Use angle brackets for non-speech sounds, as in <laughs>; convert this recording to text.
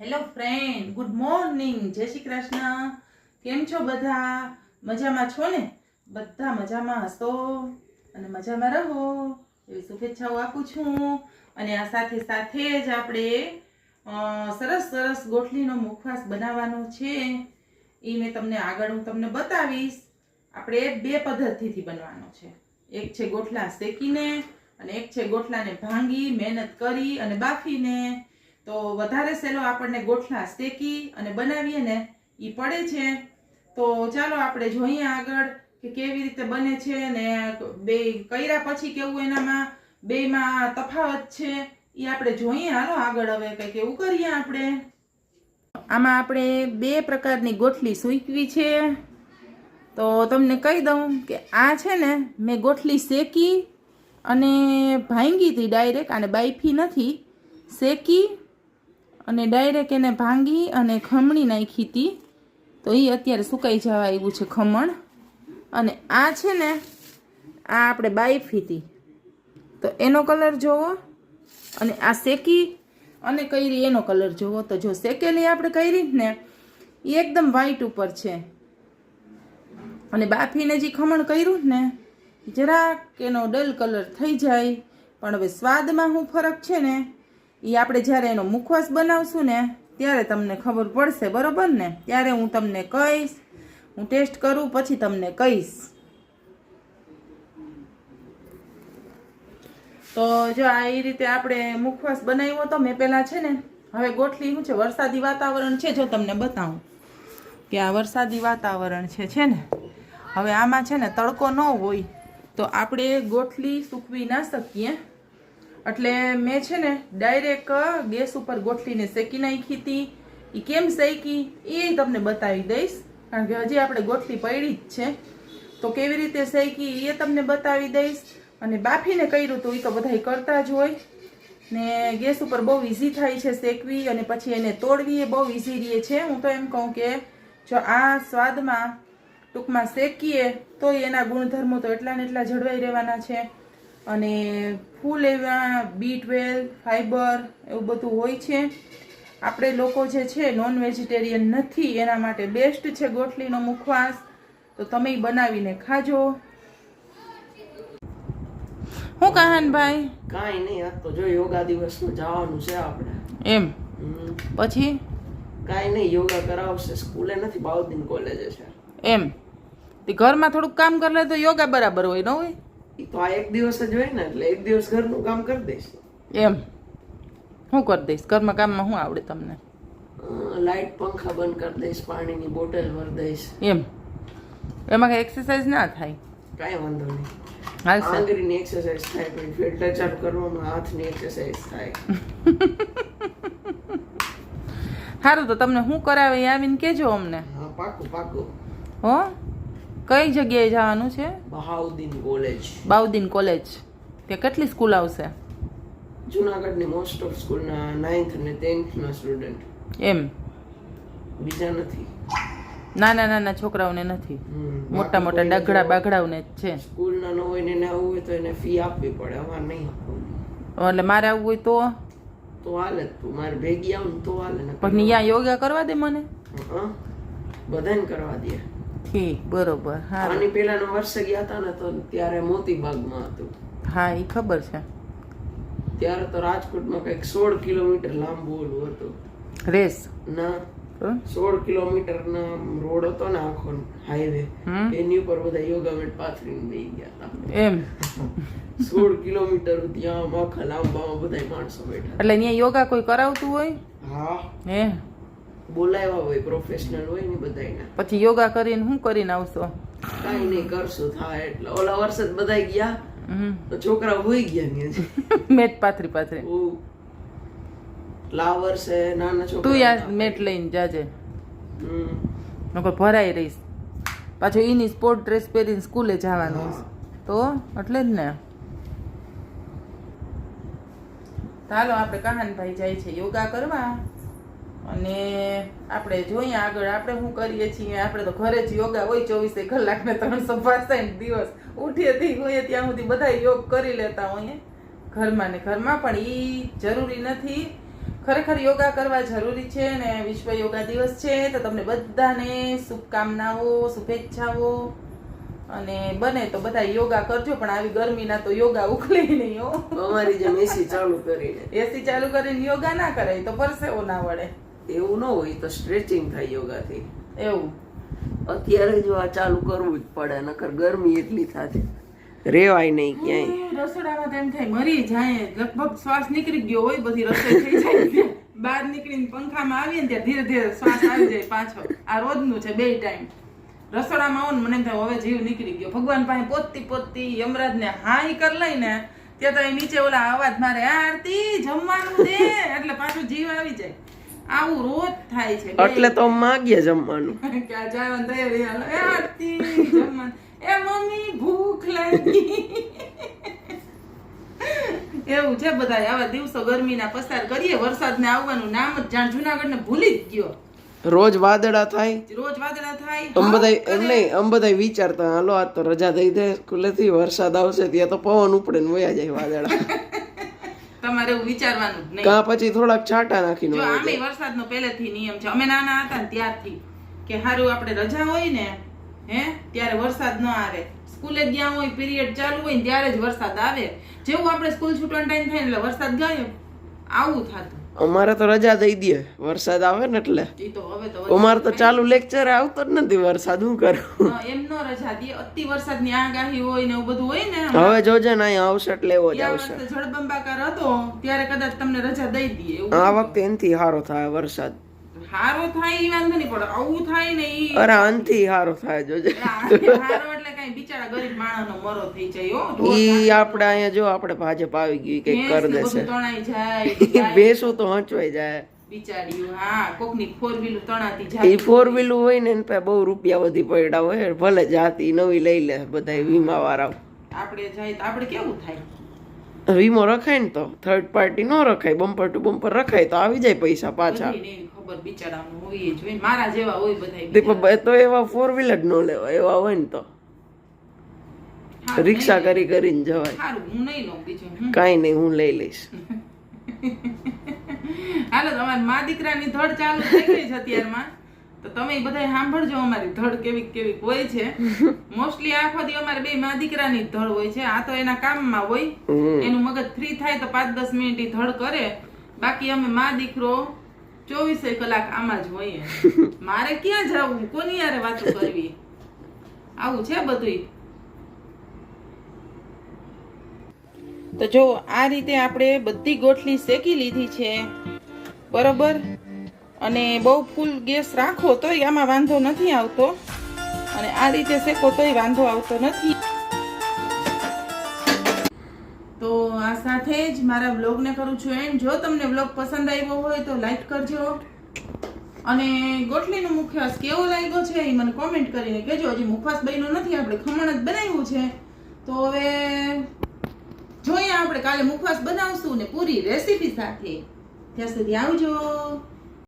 Hello friend good morning જય શ્રી કૃષ્ણ. કેમ છો બધા? મજામાં છો ને? બધા મજામાં હસો અને મજામાં રહો. એવી શુભેચ્છાઓ આપું છું. અને આ સાથે સાથે જ આપણે સરસ સરસ ગોઠલીનો મુખવાસ બનાવવાનો છે. એ મેં તમને આગળ હું તમને બતાવીશ. આપણે બે પદ્ધતિથી બનવાનો છે. એક છે ગોઠલા શેકીને અને એક છે ગોઠલાને ભાંગી, મહેનત કરી અને બાફીને તો વધારે સહેલો આપણને ગોઠલા શેકી અને બનાવીએ ને એ પડે છે. તો ચાલો આપણે જોઈએ આગળ કે કેવી રીતે બને છે ને બે કર્યા પછી કેવું એનામાં, બેમાં તફાવત છે એ આપણે જોઈએ. હાલો આગળ હવે કંઈક એવું કરીએ આપણે. આમાં આપણે બે પ્રકારની ગોઠલી સૂકવી છે. તો તમને કહી દઉં કે આ છે ને, મેં ગોઠલી શેકી અને ભાંગી હતી ડાયરેક્ટ અને બાઈફી નથી. શેકી અને ડાયરેક્ટ એને ભાંગી અને ખમણી નાખી હતી. તો એ અત્યારે સુકાઈ જવા આવ્યું છે ખમણ. અને આ છે ને, આ આપણે બાઈફી હતી. તો એનો કલર જોવો. અને આ શેકી અને કૈરી એનો કલર જોવો. તો જો શેકેલી આપણે કરી ને એ એકદમ વ્હાઈટ ઉપર છે. અને બાફીને જે ખમણ કર્યું ને, જરાક એનો ડલ કલર થઈ જાય. પણ હવે સ્વાદમાં શું ફરક છે ને એ આપણે જ્યારે એનો મુખવાસ બનાવશું ને, ત્યારે તમને ખબર પડશે, બરોબર ને? ત્યારે હું તમને કહીશ, હું ટેસ્ટ કરું, પછી તમને કહીશ. તો જો આ એ રીતે આપણે મુખવાસ બનાવ્યો તો મેં પહેલાં છે ને, હવે ગોઠલી શું છે, વરસાદી વાતાવરણ છે, જો તમને બતાવું. કે આ વરસાદી વાતાવરણ છે છે ને? હવે આમાં છે ને તડકો ન હોય, તો આપણે ગોઠલી સૂકવી ના શકીએ. એટલે મેં છે ને ડાયરેક્ટ ગેસ ઉપર ગોઠલીને શેકી નાખી હતી. એ કેમ શેકી? એ તમને બતાવી દઈશ. કારણ કે હજી આપણે ગોઠલી પડી જ છે. તો કેવી રીતે શેકી? એ તમને બતાવી દઈશ. અને બાફીને કર્યું તો એ તો બધાય કરતા જ હોય. ને ગેસ ઉપર બહુ ઇઝી થાય છે શેકવી અને પછી એને તોડવી એ બહુ ઇઝી રહે છે. હું તો એમ કહું કે જો આ સ્વાદમાં ટૂંકમાં શેકીએ, તો એના ગુણધર્મો તો એટલા ને એટલા જળવાઈ રહેવાના છે. અને ફૂલ એવા બી ટ્વેલ્વ ફાઈબર એવું બધું હોય છે. આપણે લોકો જે છે નોન વેજીટેરિયન નથી એના માટે બેસ્ટ છે ગોઠલીનો મુખવાસ. તો તમે બનાવીને ખાજો. હું કહાનભાઈ કાંઈ નહીં તો જો યોગા દિવસનું જવાનું છે આપણે. એમ? પછી? કાંઈ નહીં યોગા કરાવશે. સ્કૂલે નથી બાઉદ્દીન કોલેજે છે. એમ? તે ઘરમાં થોડુંક કામ કરી લે તો યોગા બરાબર હોય ન હોય? ઈ તો આ એક દિવસ જ હોય ને એટલે એક દિવસ ઘરનું કામ કરી દઈશ. એમ. હું કરી દઈશ? ઘરમાં કામમાં શું આવડે તમને? લાઈટ લાઇટ પંખા બંધ કરી દઈશ પાણીની બોટલ ભરી દઈશ. એમ. એમાં કઈ એક્સરસાઇઝ ના થાય? કાંઈ વાંધો નહીં. આંગળીની એક્સરસાઇઝ થાય પછી ફિલ્ટર ચાલુ કરવામાં હાથની એક્સરસાઇઝ થાય. <laughs> સારું તો તમને શું કરાવે એ આવીને કહેજો અમને. હા પાકું પાકું. હો? કઈ જગ્યાએ જવાનું છે? બહાઉદ્દીન કોલેજ. બાઉદીન કોલેજ. ત્યાં કેટલી સ્કૂલ આવશે? જુનાગઢની મોસ્ટ ઓફ સ્કૂલના નાઇન્થ અને ટેન્થના સ્ટુડન્ટ એમ? બીજા નથી. નાના નાના છોકરાઓને નથી? મોટા મોટા ડગડા બાગડાઓને જ છે. સ્કૂલના ન હોય ને એને આવવું હોય તો એને ફી આપવી પડે અમારે નહીં આપવાની એટલે મારે આવવું હોય તો? તો હાલે જ તું મારે ભેગી આવું તો હાલે ને પણ અહીંયા યોગા કરવા દે મને. હં? બધાને કરવા દે. ઠીક બરોબર હા. આની પેલાના વર્ષે ગયા હતા ને તો ત્યારે મોતીબાગમાં હતું. હા એ ખબર છે. ત્યારે તો રાજકોટમાં કંઈક સોળ કિલોમીટર લાંબુ ઓલું હતું. રેસ. ના સોળ કિલોમીટર ના રોડ હતો ને આખો હાઈવે? એની ઉપર બધા યોગા મેટ પાથરીને બેસી ગયા હતા. એમ. સોળ કિલોમીટર ત્યાં આખા લાંબામાં બધા માણસો બેઠા એટલે અહીંયા યોગા કોઈ કરાવતું હોય? હા. હે? બોલાવ્યા હોય પ્રોફેશનલ હોય ને બધાયના. પછી યોગા કરીને શું કરીને આવશો? કાંઈ નહીં કરશું થાય. એટલે ઓલા વર્ષે બધા ગયા. તો છોકરા હોઈ ગયા ને <laughs> મેટ પાથરી પાથરી. બહુ છે નાના છોકરા તું યાર મેટ લઈને જાજે. નકર ભરાઈ રહીશ. પાછો એની સ્પોર્ટ ડ્રેસ પહેરીને સ્કૂલે જવાનું તો એટલે જ ને. ચાલો આપણે કહાનભાઈ જાય છે યોગા કરવા. અને આપણે જોઈએ આગળ આપણે શું કરીએ છીએ? આપણે તો ઘરે જ યોગા હોય ચોવીસે કલાક ને ત્રણસો પાસઠ દિવસ ઉઠીએથી હોઈએ ત્યાં સુધી બધા યોગ કરી લેતા હોઈએ. ઘરમાં ને ઘરમાં પણ એ જરૂરી નથી. ખરેખર યોગા કરવા જરૂરી છે ને વિશ્વ યોગા દિવસ છે તો તમને બધાને શુભકામનાઓ શુભેચ્છાઓ. અને બને તો બધા યોગા કરજો પણ આવી ગરમીના તો યોગા ઉકલે નહીં હો. અમારી જેમ એસી ચાલુ કરીને. એસી ચાલુ કરીને યોગા ના કરાય તો પરસેવો ના વળે. એવું ન હોય તો સ્ટ્રેચિંગ થાય યોગાથી. એવું? અત્યારે જો આ ચાલુ કરવું જ પડે નકર ગરમી એટલી થાય રેવાય નહીં ક્યાંય. રસોડામાં તો એમ થાય મરી જાય લગભગ શ્વાસ નીકળી ગયો હોય બધી રસોઈ થઈ જાય બહાર નીકળીને પંખામાં આવીએ ને ત્યાં ધીરે ધીરે શ્વાસ આવી જાય પાછો. આ રોજનું છે બે ટાઈમ. રસોડામાં આવો ને મને એમ થાય હવે જીવ નીકળી ગયો. ભગવાન પાસે પોતતી પોતતી યમરાજને હાઈ કર લઈને ત્યાં તો નીચે ઓલા અવાજ મારે "આ આરતી જમવાનું દે. એટલે પાછું જીવ આવી જાય. આવું રોજ થાય છે એટલે તો માગીએ જમવાનું. <laughs> તૈયારી હાલો. એ આરતી જમવાનું. એ મમ્મી ભૂખ લાગી. એવું છે બધા આવા દિવસો ગરમીના પસાર કરીએ. વરસાદને આવવાનું નામ જ જાણ જુનાગઢને ભૂલી જ ગયો. રોજ વાદળા થાય? રોજ વાદળા થાય. આમ બધા એમ નહીં આમ બધા વિચારતા હાલો આ તો રજા દઈ દે સ્કૂલેથી વરસાદ આવશે ત્યાં તો પવન ઉપડે ને વયા જાય વાદળા. <laughs> તમારે એવું વિચારવાનું જ નહીં. કાં પછી થોડાક છાંટા નાખીને જો આમે વરસાદનો પહેલેથી નિયમ છે. અમે નાના હતા ને ત્યારથી કે હારું આપણે રજા હોય ને હે ત્યારે વરસાદ ન આવે. સ્કૂલે ગયા હોય પીરિયડ ચાલુ હોય ને ત્યારે જ વરસાદ આવે. જેવું આપણે સ્કૂલ છૂટવાનો ટાઈમ થાય એટલે વરસાદ ગયો. આવું થતું. અમારે તો રજા દઈ દે વરસાદ આવે ને એટલે. અમારે તો ચાલુ લેક્ચર આવતો જ નથી વરસાદ હું કરું? એમ નો રજા દે અતિ વરસાદની આગાહી હોય ને એવું બધું હોય ને હવે જોજે ને અહીંયા આવશે એટલે એવો જ આવશે. જળબંબાકાર હતો ત્યારે કદાચ તમને રજા દઈ દે આ વખતે એનથી સારો થાય વરસાદ. હારો થાય ઈ વાંધો નહીં પડે આવું થાય ને ઈ અરે આનથી સારો થાય જોજે હારો એટલે કઈ બિચારા ગરીબ માણસનો મરો થઈ જાય હો ઈ આપણે અહીંયા જો આપણે ભાજપ આવી ગયું કઈ કર દેશે. તણાઈ જાય બેસો તો હંચવાઈ જાય. બિચારીયું હા કોકની ફોર વ્હીલર તણાતી જાય ઈ ફોર વ્હીલ હોય. ને એને બહુ રૂપિયા વધી પડ્યા હોય ભલે જાતી નવી લઈ લે બધા વીમા વાળા આપણે જાય તો આપણે કેવું થાય? વીમો રખાય ને તો થર્ડ પાર્ટી નો રખાય બમ્પર ટુ બમ્પર રખાય તો આવી જાય પૈસા પાછા. ખબર બિચારાનું હોય જ મારા જેવા હોય બધા તે એવા ફોર વ્હીલર નો લેવાય એવા હોય ને તો. રિક્ષા કરી કરીને જવાય. હું નહીં લઉં બીજું. કાંઈ નહીં હું લઈ લઈશ. હાલો તમારી મા દીકરાની ધડ ચાલુ થઈ ગઈ છે અત્યારમાં. તો તમે બધા સાંભળજો અમારી ધડ કેવી કેવી હોય છે. મોસ્ટલી આખો દી અમારે બે મા દીકરાની ધડ હોય છે. આ તો એના કામમાં હોય. એનું મગજ ફ્રી થાય તો પાંચ દસ મિનિટ ધડ કરે. બાકી અમે મા દીકરો ચોવીસે કલાક આમાં જ હોઈએ. <laughs> મારે ક્યાં જવું? કોની યારે વાતો કરવી? આવું છે બધુંય? તો જો આ રીતે આપણે બધી ગોઠલી શેકી લીધી છે. બરોબર? અને બહુ ફૂલ ગેસ રાખો તોય આમાં વાંધો નથી આવતો. અને આ રીતે શેકો તોય વાંધો આવતો નથી. મારા વ્લોગને કરું છું એન્ડ જો તમને વ્લોગ પસંદ આવ્યો હોય તો લાઈક કરજો. અને ગોટલીનો મુખવાસ કેવો લાગ્યો છે એ મને કોમેન્ટ કરીને કહેજો. હજી મુખવાસ બન્યો નથી, આપણે ખમણ જ બનાવ્યું છે. તો હવે જોઈએ આપણે કાલે મુખવાસ બનાવશું ને પૂરી રેસીપી સાથે. ત્યાં સુધી આવજો.